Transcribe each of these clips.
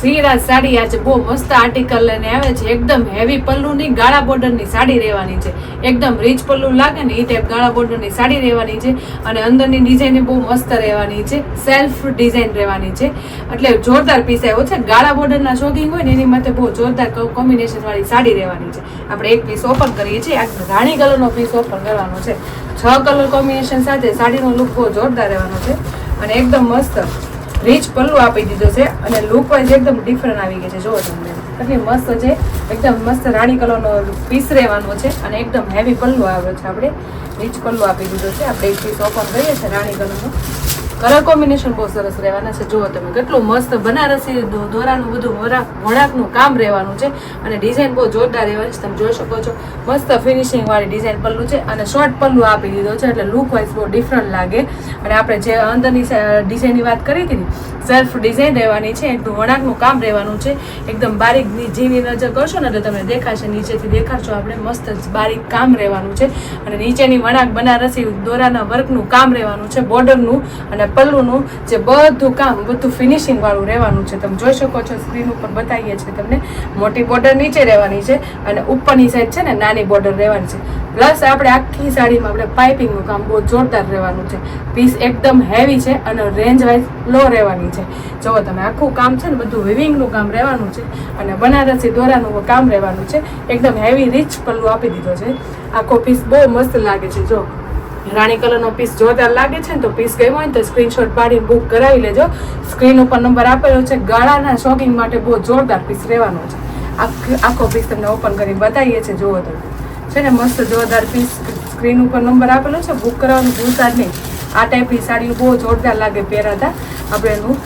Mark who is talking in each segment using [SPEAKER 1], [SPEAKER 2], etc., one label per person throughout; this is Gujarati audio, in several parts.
[SPEAKER 1] શ્રીરાજ સાડી આજે બહુ મસ્ત આર્ટિકલ લઈને આવે છે, એકદમ હેવી પલ્લુની ગાળા બોર્ડરની સાડી રહેવાની છે. એકદમ રીચ પલ્લુ લાગે ને એ ટાઈપ ગાળા બોર્ડરની સાડી રહેવાની છે અને અંદરની ડિઝાઇન બહુ મસ્ત રહેવાની છે સેલ્ફ ડિઝાઇન રહેવાની છે. એટલે જોરદાર પીસ આવ્યો છે. ગાળા બોર્ડરના શોખીન હોય ને એની માટે બહુ જોરદાર કોમ્બિનેશન વાળી સાડી રહેવાની છે. આપણે એક પીસ ઓપન કરીએ છીએ. આ રાણી કલરનો પીસ ઓપન કરવાનો છે. છ કલર કોમ્બિનેશન સાથે સાડીનો લુક બહુ જોરદાર રહેવાનો છે અને એકદમ મસ્ત. રીચ પલ્લુ આપી દીધો છે અને લુક વાઇઝ એકદમ ડિફરન્ટ આવી ગઈ છે. જોવો તમને. કેટલી મસ્ત છે. એકદમ મસ્ત રાણી કલરનો પીસ રહેવાનો છે અને એકદમ હેવી પલ્લુ આવ્યો છે આપણે. રીચ પલ્લુ આપી દીધો છે. આપણે એક પીસ ઓપન કરીએ છીએ રાણી કલરનો. કલર કોમ્બિનેશન બહુ સરસ રહેવાના છે. જુઓ તમે કેટલું મસ્ત બનારસી દોરાનું બધું વરાક વણાકનું કામ રહેવાનું છે અને ડિઝાઇન બહુ જોરદાર રહેવાની છે. તમે જોઈ શકો છો. મસ્ત ફિનિશિંગ વાળી ડિઝાઇન પલ્લું છે અને શોર્ટ પલ્લું આપી દીધો છે એટલે લુક વાઇઝ બહુ ડિફરન્ટ લાગે. અને આપણે જે અંદરની ડિઝાઇનની વાત કરી હતી ને સેલ્ફ ડિઝાઇન રહેવાની છે. એકદમ વણાકનું કામ રહેવાનું છે. એકદમ બારીક ની- જેવી નજર કરશો ને એટલે તમને દેખાશે. નીચેથી દેખાડશો આપણે મસ્ત બારીક કામ રહેવાનું છે. અને નીચેની વણાક બનારસી દોરાના વર્કનું કામ રહેવાનું છે. બોર્ડરનું અને પલ્લુનું જે બધું કામ, બધું ફિનિશિંગવાળું રહેવાનું છે. તમે જોઈ શકો છો સ્ક્રીન ઉપર બતાવીએ છીએ તમને. મોટી બોર્ડર નીચે રહેવાની છે અને ઉપરની સાઈડ છે ને, નાની બોર્ડર રહેવાની છે. પ્લસ આપણે આખી સાડીમાં આપણે પાઇપિંગનું કામ બહુ જોરદાર રહેવાનું છે. પીસ એકદમ હેવી છે અને રેન્જ વાઇઝ લો રહેવાની છે. જુઓ તમે, આખું કામ છે ને, બધું વિવિંગનું કામ રહેવાનું છે અને બનારસી દોરાનું કામ રહેવાનું છે. એકદમ હેવી રીચ પલ્લુ આપી દીધો છે. આખો પીસ બહુ મસ્ત લાગે છે જો રાણી કલરનો પીસ જોરદાર લાગે છે ને તો પીસ ગયો હોય ને તો સ્ક્રીનશોટ પાડીને બુક કરાવી લેજો. સ્ક્રીન ઉપર નંબર આપેલો છે. ગાળાના શોપિંગ માટે બહુ જોરદાર પીસ રહેવાનો છે. આખ- પીસ તમને ઓપન કરી બતાવીએ છીએ. જુઓ તમે. છે ને, મસ્ત જોરદાર પીસ સ્ક્રીન ઉપર નંબર આપેલો છે. બુક કરવાનું ભૂલતા જ નહીં. આ ટાઈપની સાડીઓ બહુ જોરદાર લાગે પહેરાતા આપણે એનું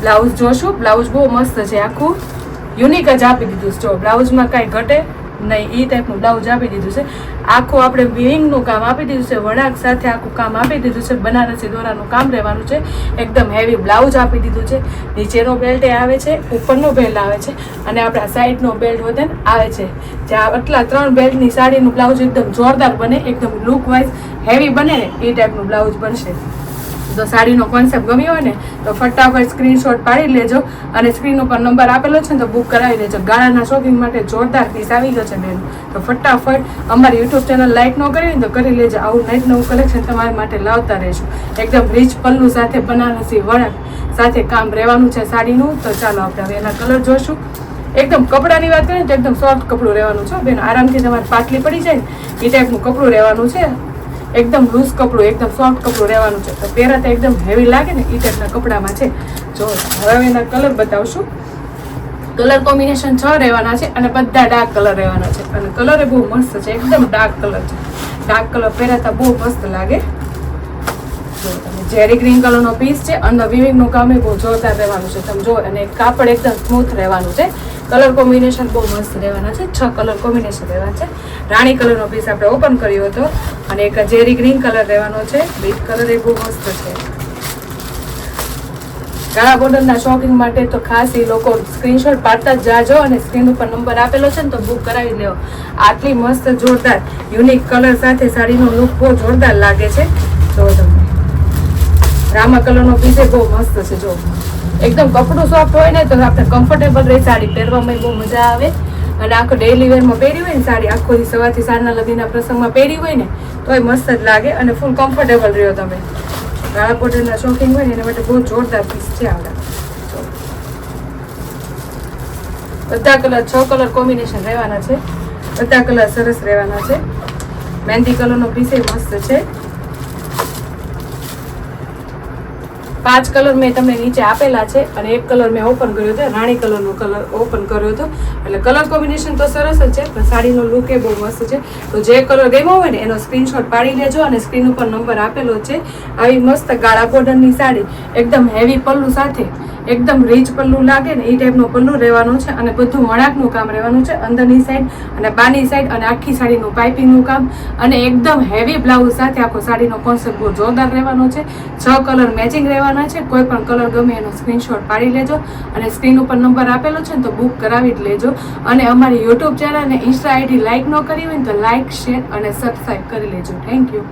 [SPEAKER 1] બ્લાઉઝ જોશું. બ્લાઉઝ બહુ મસ્ત છે. આખું યુનિક જ આપી દીધું જો બ્લાઉઝમાં કાંઈ ઘટે નહીં એ ટાઈપનું બ્લાઉઝ આપી દીધું છે. આખું આપણે વિવિંગનું કામ આપી દીધું છે, વળાંક સાથે આખું કામ આપી દીધું છે, બનારસી દોરાનું કામ રહેવાનું છે. એકદમ હેવી બ્લાઉઝ આપી દીધું છે. નીચેનો બેલ્ટ એ આવે છે, ઉપરનો બેલ્ટ આવે છે, અને આપણા સાઈડનો બેલ્ટ ને આવે છે. જ્યાં આટલા ત્રણ બેલ્ટની સાડીનું બ્લાઉઝ એકદમ જોરદાર બને, એકદમ લુક વાઇઝ હેવી બને ને એ ટાઈપનું બ્લાઉઝ બનશે. તો સાડીનો કોન્સેપ્ટ ગમ્યો હોય ને, તો ફટાફટ સ્ક્રીનશોટ પાડી લેજો અને સ્ક્રીન ઉપર નંબર આપેલો છે ને, તો બુક કરાવી લેજો. ગાળાના શોપિંગ માટે જોરદાર પીસ આવી ગયો છે બેન. તો ફટાફટ અમારી યુટ્યુબ ચેનલ લાઇક ન કરી તો કરી લેજો. આવું નાઇટ નવું કલેક્શન તમારા માટે લાવતા રહેશું. એકદમ રીચ પલ્લુ સાથે બનારસી વળક સાથે કામ રહેવાનું છે સાડીનું. તો ચાલો આપણે હવે એના કલર જોશું. એકદમ કપડાની વાત કરીએ તો એકદમ સોફ્ટ કપડું રહેવાનું છે. બેન, આરામથી તમારે પાટલી પડી જાય એ ટાઈપનું કપડું રહેવાનું છે. એકદમ લૂઝ કપડું, એકદમ સોફ્ટ કપડું રહેવાનું છે. તો પહેરાતા એકદમ હેવી લાગે ને એ ટાઈપના કપડામાં છે. જો, હવે એના કલર બતાવશું. કલર કોમ્બિનેશન છ રહેવાના છે અને બધા ડાર્ક કલર રહેવાના છે. અને કલર બહુ મસ્ત છે, એકદમ ડાર્ક કલર છે. ડાર્ક કલર પહેરાતા બહુ મસ્ત લાગે. જો તમે જેરી ગ્રીન કલરનો પીસ છે અને વિવિંગનું કામ એ બહુ જોરદાર રહેવાનું છે. તમે જો અને કાપડ એકદમ સ્મૂથ રહેવાનું છે. કલર કોમ્બિનેશન બહુ મસ્ત રહેવાના છે. છ કલર કોમ્બિનેશન રહેવાના છે. રાણી કલરનો પીસ આપણે ઓપન કર્યો હતો, અને એક જેરી ગ્રીન કલર રહેવાનો છે. બીટ કલર એ બહુ મસ્ત છે. કાળા બોર્ડરના શોપિંગ માટે તો ખાસ એ લોકો સ્ક્રીનશોટ પાડતા જ જાજો, અને સ્ક્રીન ઉપર નંબર આપેલો છે ને તો બુક કરાવી લેવો આટલી મસ્ત, જોરદાર યુનિક કલર સાથે સાડીનો લુક બહુ જોરદાર લાગે છે. જો તમને. રામા કલરનો પીસ એ બહુ મસ્ત છે, જો. એકદમ કપડું સોફ્ટ હોય ને તો આપણે કમ્ફર્ટેબલ રહે, સાડી પહેરવામાં બહુ મજા આવે. અને આખો ડેઈલી વેરમાં પહેરી હોય ને, સાડી આખો સવારથી સાંજના લગીના પ્રસંગમાં પહેરી હોય ને, તોય મસ્ત જ લાગે અને ફૂલ કમ્ફર્ટેબલ રહ્યો તમે. ગાળા પોટરના શોખીન હોય ને, એના માટે બહુ જોરદાર પીસ છે આવડા બધા. કલર છ કલર કોમ્બિનેશન રહેવાના છે. બધા કલર સરસ રહેવાના છે. મહેંદી કલરનો પીસે મસ્ત છે. પાંચ કલર મેં તમને નીચે આપેલા છે અને એક કલર મેં ઓપન કર્યો હતો રાણી કલરનો કલર ઓપન કર્યો હતો. એટલે કલર કોમ્બિનેશન તો સરસ જ છે, પણ સાડીનો લુક એ બહુ મસ્ત છે. તો જે કલર ગમ્યો હોય ને, એનો સ્ક્રીનશોટ પાડી લેજો અને સ્ક્રીન ઉપર નંબર આપેલો છે. આવી મસ્ત ગાળા બોર્ડરની સાડી, એકદમ હેવી પલ્લુ સાથે. એકદમ રીચ પલ્લું લાગે ને એ ટાઈપનું પલ્લું રહેવાનું છે અને બધું વણાકનું કામ રહેવાનું છે અંદરની સાઈડ અને બાની સાઈડ અને આખી સાડીનું પાઇપિંગનું કામ. અને એકદમ હેવી બ્લાઉઝ સાથે આખો સાડીનો કોન્સેપ્ટ બહુ જોરદાર રહેવાનો છે. છ કલર મેચિંગ રહેવાના છે. કોઈ પણ કલર ગમે એનો સ્ક્રીનશોટ પાડી લેજો અને સ્ક્રીન ઉપર નંબર આપેલો છે ને તો બુક કરાવી જ લેજો. અને અમારી યુટ્યુબ ચેનલ અને ઇન્સ્ટા આઈડી લાઇક ન કરી હોય તો લાઇક શેર અને સબસ્ક્રાઈબ કરી લેજો. Thank you